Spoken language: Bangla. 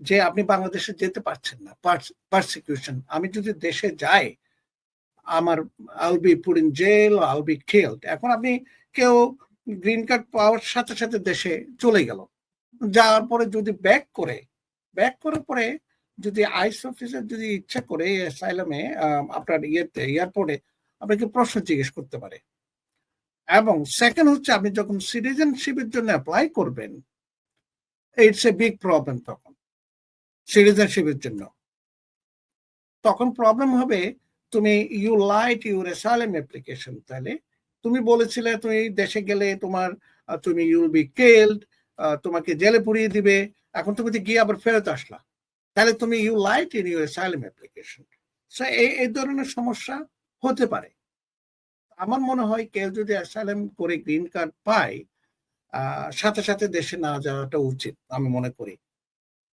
যে আপনি বাংলাদেশে যেতে পারছেন না পারসিকিউশন আমি যদি দেশে যাই, আমার I'll be put in jail I'll be killed এখন আপনি কেউ গ্রিন কার্ড পাওয়ার সাথে সাথে দেশে চলে গেল। যাওয়ার পরে যদি ব্যাক করে ব্যাক করার পরে যদি আইস অফিসার যদি ইচ্ছা করে অ্যাসাইলামে আপনার ইয়েতে এয়ারপোর্টে আপনাকে প্রশ্ন জিজ্ঞেস করতে পারে। এবং সেকেন্ড হচ্ছে আপনি যখন সিটিজেনশিপের জন্য অ্যাপ্লাই করবেন ইটস এ বিগ প্রবলেম তখন। সিটিজেনশিপের জন্য। তখন প্রবলেম হবে, তুমি you lied your asylum application তাহলে? তুমি বলেছিলে তুমি দেশে গেলে তোমার তুমি ইউল বি কেল্ড তোমাকে জেলে পুড়িয়ে দিবে, এখন তুমি গিয়ে আবার ফেরত আসলা। তাহলে তুমি you lied in your asylum application so এই ধরনের সমস্যা হতে পারে। আমার মনে হয় কেউ যদি অ্যাসাইলাম করে গ্রিন কার্ড পায় সাথে সাথে দেশে না যাওয়াটা উচিত, আমি মনে করি।